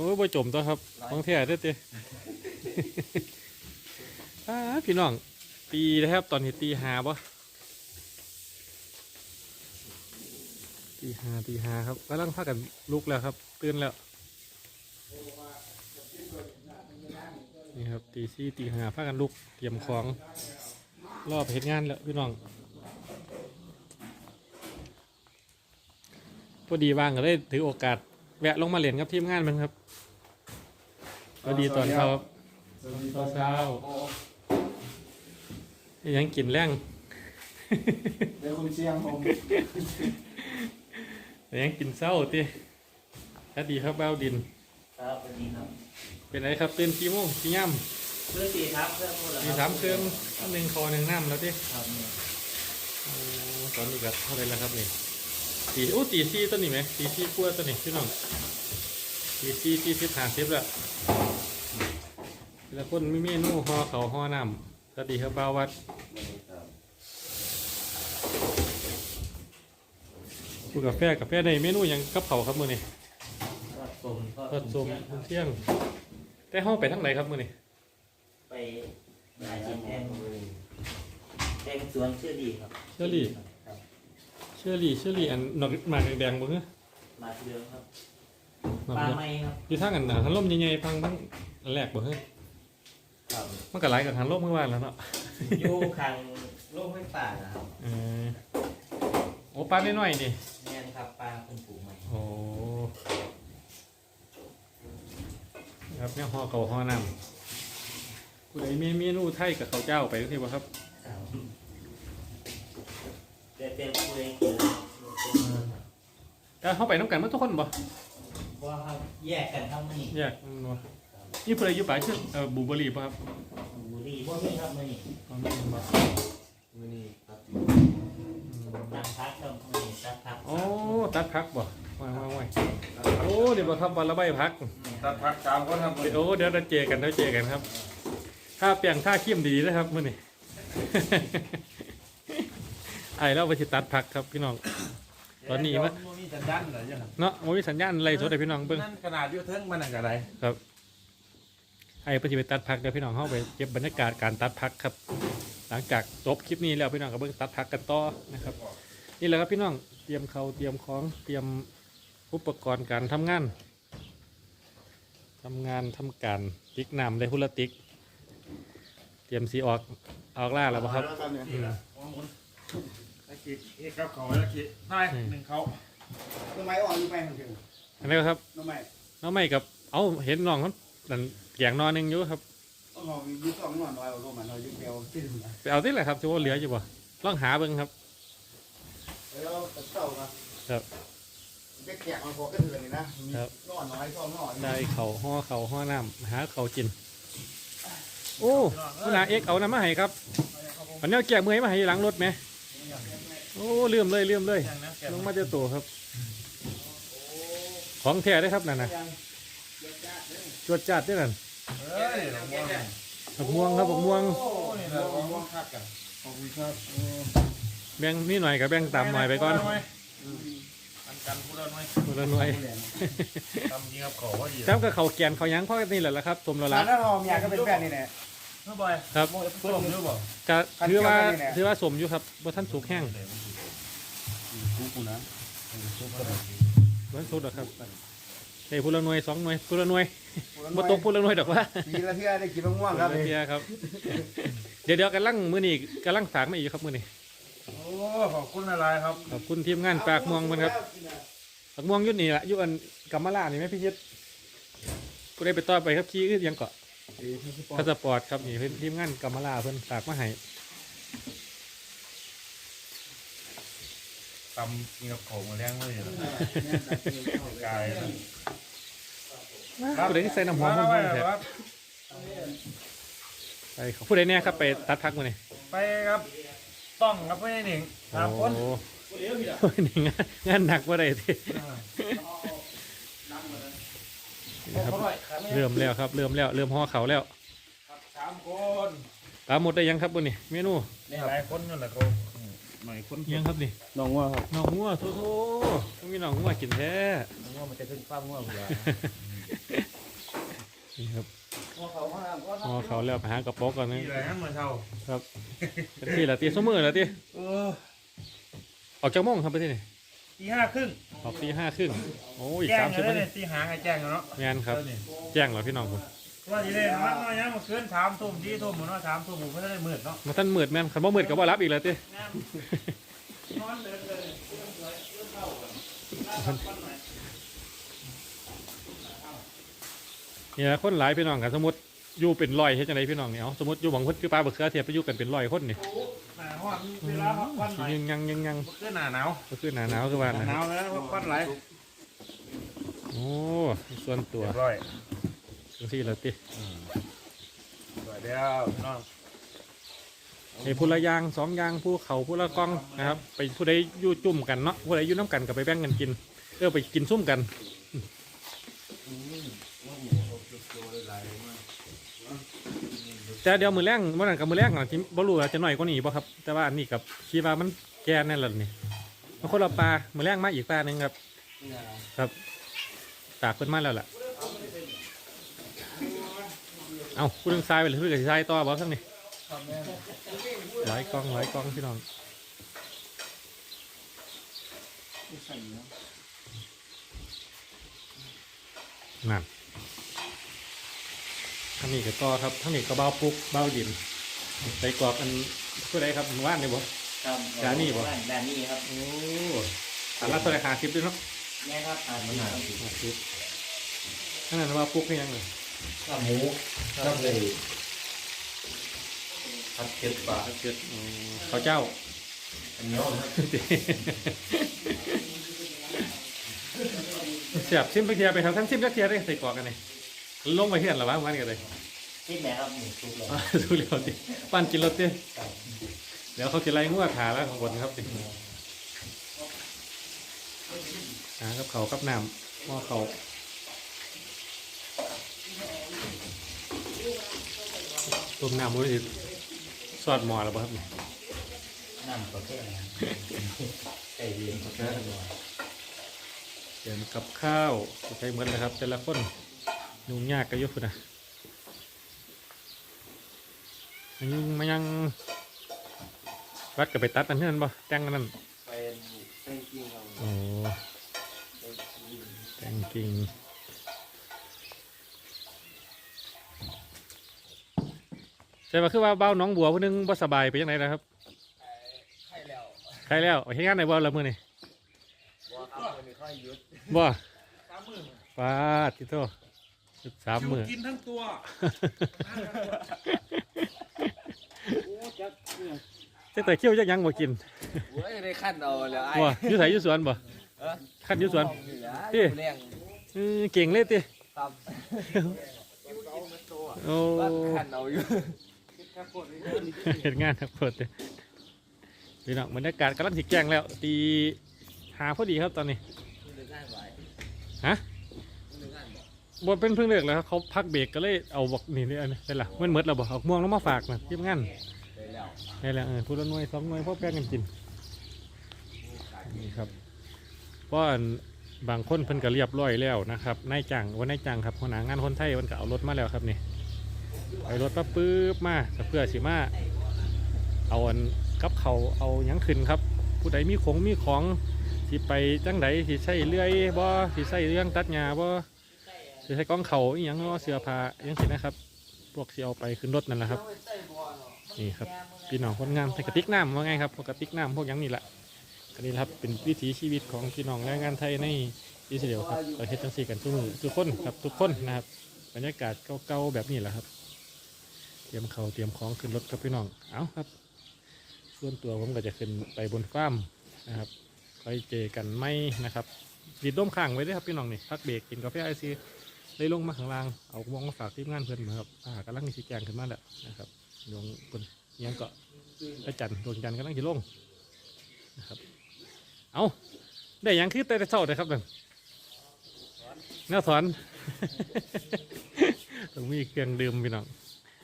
อ้ยบ่จมตัวครับของแท้เด้อเต้อ้าพี่น้อง ตีนะครับ ตอนนี้ตีหาบ่ตีหาตีหาครับกำลังพากันลุกแล้วครับ ตื่นแล้ว นี่ครับ ตีสี่ตีหาพากันลุก เตรียมของ รอบเฮ็ดงานแล้วพี่น้องพอดีว่างก็ได้ถือโอกาส แวะลงมาเรียนกับทีมงานมันครับพอดีตอนเช้าครับตอนเช้ายังกินแรงเดี๋ยวคุณเชียงผมยังกินเศร้าตีถ้าดีครับเบ้าดิน ครับสวัสดีครับ เป็นไรครับตื่นกี่โมงกี่ย่เพื่อตีครับเพื่อพูดเหรอำมีสามเครื่องหนึ่งคอหนึ่งน้ำแล้วตีครับเนี่ยโอ้ตอนนี้ก็เท่าไหรแล้วครับนี่ ตีโอ้ตีซี่ตัวนี้ไหมตีซี่ขั้วตัวนี้พี่น้องตีซี่สี่สิบห้าสิบแล้วแล้วคนมีเมนูห่อเขาวห่อน้ำสวัสดีครับเบ้าวัดกูกาแฟกาแฟในเมนูหยังกับเขาวครับมือนี่ทอดส้มทอดส้มมื้อเที่ยง แต่ห้องไปทางไหนครับมือนี่ไปหาจินแทงแทงสวนเชื่อดีครับเชอรี่ครับเช อรี่เชอรี่อันหนอกหมากแดงๆบ่ฮะมาเทืองครับหมากปลาแดงไม้ครับอยู่ทางอันน่ะหันลมใหญ่ๆพังพังอันแรกบ่ฮะครับมันก็หลายกับหันลมเมื่อวานแล้วเนาะอยู่ข้างโลกไม่ป่านะครับเออโอ้ปลาน้อยๆนี่เนี่ยนะครับปลาคุณปู่ใหม่โอ้ครับเนี่ยห่อเก่าห่อน้ำผู้ใดมีเมนูไทยกับข้าวเจ้าไปก็คือบ่ครับ ครับ แต่เป็นผู้เล่นกินแต่เข้าไปน้ำกันหมาทุกคนบ่ว่าครับแยกกันทั้งนี้แยกมันบ่นี่ผู้ใดอยู่ป่าชื่อเอ่อบูเบอรี่ป่ะครับบุรีพวกนี้ครับมือนี่อ๋อไม่รู้บ่มือนี่ครับตักพักครับมือนี่ตักพักโอ้ตัดพักบ่ว่างว่างว่างโอ้เดี๋ยวบ่ครับวันละใบพักตัดพักสามคนครับโอ้เดี๋ยวเราเจอกันเราเจอกันครับถ้าเปลี่ยนท่าขี้มดีนะครับมื้อนี้ ไอ้เราไปสิตัดพักครับพี่น้อง ตอนนี้มั้ยมันมีสัญญาณเหรอยังเนาะบ่มีสัญญาณอะไรสดให้พี่น้องเบิ่งนั่นขนาดอยุ่เทิงมันอะไรไอ้เพิ่นสิไปตัดพักเดี๋ยวพี่น้องเฮาไปเก็บบรรยากาศการตัดพักครับ หลังจากจบคลิปนี้แล้วพี่น้องก็เบิ่งตัดพักกันต่อนะครับ นี่แหละครับพี่น้องเตรียมเขาวเตรียมของเตรียมอุปกรณ์การทำงานทำงานทำการติ๊กน้ำได้หุละติ๊กเตรียมสีออกออกล่าแล้วบ่ครับ อืม ตะกี้เอ๊ะครับเขาตะกี้ได้หนึ่งเขาต้นไม้อ่อนอยู่ไปทางถึงอันนี้ครับต้นไม้น้องไม่กับ เอาเห็นน้องเขานั่นแกงนอนหนึงอยู่ครับต้นหอมยืดสองหน่อยน้อยเอาลงมาเรายืดเดียวที่ถึงนะไปเอาที่ไหนครับจะว่าเหลืออยู่บ่ลองหาเบิ่งครับแล้วก็เต่ามาครับเด็กแก่มันพอก็ถึงเลยนะมีนอนน้อยสองนอนได้เขาวห่อเขาวห่อน้ำหาเขาวกิน โอ้คุณอาเอ็กเอาน้ำมาให้ครับอันนี้เอาแกะมือให้มาให้หลังรถไหม โอ้เลื่อมเลยเลื่อมเลยลงมาเจอตัวครับ ของแท้ได้อครับนั่นนะจวดจัดด้วยนั่นเฮ้ยหลวงพ่อบักม่วงครับบักม่วงโอ้นี่แหละหลวงพ่อคักกันขอบคุณครับแบ่งนี่หน่อยกับแบ่งตามหน่อยไปก่อนอันกันพูดแล้วหน่อยคนละหน่วยทำจริงครับขอว่าดีแต้มกับเขาวแกนเขาวหยังพ่อนี่แหละละครับสมแล้วร้าละนน้าหอมอยากก็เป็นแฟนนี่แหละเมื่อบ่อยครับส้มหรือเปล่าก็ถือว่าอันเดียวกันนี่แหละถือว่าสมอยู่ครับบ่ท่านสุกแห้ง กูกูนะบ่ท่านสุกหรอกครับได้พูละหน่วยสองหน่วยพูละหน่วยบ่ตกพูละหน่วยดอกว่าปีละเที่ยได้กินมะม่วงครับเทียครับ เดี๋ยวเดี๋ยวกำลังมื้อนี้กำลังฝากมาอีกครับมื้อนี้โอ้ขอบคุณอะไรครับขอบคุณทีมงานปากม่วงมันครับปากม่วงอยุ่นี่ละอยุ่อันกัมมาลานี่ไหมพี่ชิดกูได้ไปต่อไปครับขี่อึดยังเกาะพาสปอร์ตครับนี่เพิ่นทีมงานกัมมาลาเพิ่นฝากมาให้ ตำกินกับของมาแรงเลยกายผู้ใดที่ใส่น้ำหอมหอมๆแท้ครับไปครับผู้ใดเนี่ยครับไปตัดพักมาเนี่ยไปครับต้องครับไม่ได้หนิงสามคนโอ้โหนี่งานงานหนักว่าไรทีนี่ครับเริ่มแล้วครับเริ่มแล้วเริ่มห่อเขาวแล้วสามคนปลาหมดได้ยังครับบุนี่เมนูนี่หลายคนนั่นแหละเขา หน่อยคนยังครับนี่น้องว่าครับน้องงัวโถโถต้องมีน้องงัวกินแท้ว่ามันจะขึ้นฟ้าม่วงเหรอนี่ครับหัวเขาข้างล่างก็พอเขาแล้วไปหากระป๋องก่อนนะที่อะไรนะเมื่อเช้าครับเป็นที่ละตีสมือละตีเออออกจากโมงครับไปที่นี่ตีห้าครึ่งออกตีห้าครึ่งโอ้ยแจ้สางมสิบเลนาทียตีหาให้แจ้งกันเนาะงานครับเออนี่แจ้งเหรอพี่น้องผม ว่าทีเล่นมันน้อยยังมาคืนถามทุ่มที่ทุ่มหมดเนาะถามทุ่มผมก็ได้หมื่นเนาะมาท่านมืดแม่นคันว่ามืดก็บ่รับอีกแล้วตีงามนอนเดินเลยเรื่องสวยเรื่องเข้ากันน่าทำปั้นหน่อยนี่แหละคนหลายพี่น้องกันสมมติอยู่เป็นร้อยเฮ็ดจังไดพี่น้องเนี่ยเอาสมมติอยู่บางคนคือปลาบักเขือเทียบไปอยู่กันเป็นร้อยคนนี่โอ้หนาห้อนเวลาพักผ่อนหน่อยยังยังยังยังเพื่อหนาหนาวก็คือหนาหนาวคือว่าหนานะหนาวแล้วพักผ่อนไหลโอ้ส่วนตัวเรียบร้อย จังซี่ละติสวยเดียวพี่น้องไอ้ผู้ละอยางสองอยางผู้เขาผู้ละกล้องนะครับ ไปผู้ใดอยู่จุ่มกันเนาะผู้ใดอยู่น้ำกันก็ไปแบ่งกันกินเออไปกินซุ่มกันแต่เดี๋ยวมือแรงมื่อนั้นกับมือแรงอะที่บ่รู้ว่าจะหน่อยกว่านี้ป่ะครับ แต่ว่าอันนี้กับคิดว่ามันแก่แน่ละนี่มันคนละปลามือแรงมาอีกปลาหนึ่งครับ ครับตากเพิ่นมาแล้วล่ะ เอาพูดเรื่องทรายไปเลยพูดกับทรายต่อบ่ทั้งนี้ครับแม่หลายกล้องหลายกล้องพี่น้องใส่เนาะนั่นทั้งนี้ก็ต่อครับทั้งนี้ก็เบาปุกเบาดินใส่กรอบอันผู้ใดครับว่านเลยบ่ครับร้านนี้บ่ร้านนี้ครับโอ้อันละเท่าไหรหาสิบด้วยเนาะแม่ครับอ่านมันหาหาสิบขนาดว่าปุกนี่ยังเลย ข้าวหมูข้าวเลยผัดเผ็ดปลาเกิดข้าวเจ้า อันนี้เสียบซิมไปเทียไปทำทั้งซิมจักเทียได้ใส่กรอกกันเลยลงไปเทียนหรอวะมันกันเลยที่ไหนครับหมูทุกเลยอ่าดูเร็วดิปั้นกินรถดิครับเดี๋ยวเขาจะไล่งวดขาแล้วของบนครับสิอ่ากับเขากับน้ำหม้อเขา ต้มน้ำมุ้ยซอดหม้อแล้วป่ะครับน้ำประเภทอะไรไก่เรียนประเภทอะไรเดี๋ยวกับข้าวใช้เหมือนเลยครับ แต่ละคนยุ่งยากกันอยุบนะมันยุ่งมายังวัดกับไปตัดอันนั้นป่ะแจ้งอันนั้นเป็นเส้นจริงเราโอ้แจ้งจริง ใช่ป่ะคือว่าเบ้าน้องบัวผู้หนึงบ่สบายไปยังไงนะครับไข่แล้วใครแล้วเอาเฮ็ดงานไหนบ่ละมื้อนี่ว่าครับวันนี้ค่อยหยุดบ่สามหมื่นปาดทิโตสิบสามมื้อกินทั้งตัวโอ้จักเนี่ยจักแต่เคี้ยวจักหยังบ่กินโอ้ยได้ขั้นเอาแล้วไอ้บ่อยู่ไสอยู่สวนบ่เออคันอยู่สวนที่แรงเออเก่งเลยติครับโอ้บ้านขั้นเอาอยู่ เฮ็ดงานครับเพิ่นเด้พี่น้องบรรยากาศกำลังสิแจ้งแล้ว ตีหาพอดีครับตอนนี้ฮะบเป็นเพิ่งเลิกแล้วครับเขาพักเบรกก็เลยเอาบอกนี่นี่อันนี้ได้ละมันหมดแล้วบอกเอาม่วงแล้วมาฝากนะทีมงานได้แล้วเออพูดละหน่วยสองหน่วยพ่อแป้งกันกินนี่ครับเพราะบางคนเพิ่นก็เรียบร้อยแล้วนะครับนายจ้างว่านายจ้างครับหัวหน้างานคนไทยมันก็เอารถมาแล้วครับนี่ เอารถมาปื๊บมาเพื่อสิมาเอาอันกับเขาเอายังขึ้นครับ ผู้ใดมีของมีของสิไปจังใดสิใช้เลื่อยบ่สิใช้เรื่องตัดหญ้าบ่สิใช้กล้องเขาอีหยังเนาะเสื้อผ้าอหยังสินะครับ พวกสิเอาไปขึ้นรถนั่นแหละครับ นี่ครับพี่น้องคนงามใส่กระติกน้ำว่าไงครับพวกกระติกน้ำพวกหยังนี่แหละอันนี้ครับเป็นวิถีชีวิตของพี่น้องแรงงานไทยในอิสราเอลครับเราเฮ็ดจังซี่กันทุกทุกคนครับทุกคนนะครับบรรยากาศเก่าๆแบบนี้แหละครับ เตรียมเขาเตรียมของขึ้นรถครับพี่น้อง เอาครับ ส่วนตัวผมก็จะขึ้นไปบนฟาร์มนะครับคอยเจอกันไหมนะครับดีดด้มข้างไว้ด้วยครับพี่น้องนี่พักเบรกกินกาแฟไอซีได้ลงมาข้างล่างเอามองมาฝากทีมงานเพื่อนมาครับอ่ากำลังมีชี้แจงขึ้นมาแล้วนะครับดวงคนเงี้ยงก็พระจันทร์ดวงจันทร์กำลังจะลงนะครับ เอาได้ยังคือแต่เช้าเลยครับนั่นแนวสอนต้องมีเครื่องดื่มพี่น้อง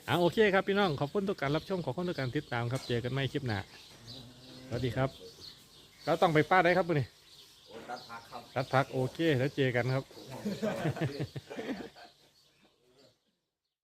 อ่าโอเคครับพี่น้องขอบคุณทุกการรับชมขอบคุณทุกการติดตามครับเจอกันใหม่คลิปหน้าสวัสดีครับเราต้องไปป้าได้ครับมื้อนี่ตัดพักครับรัดพักโอเคแล้วเจอกันครับ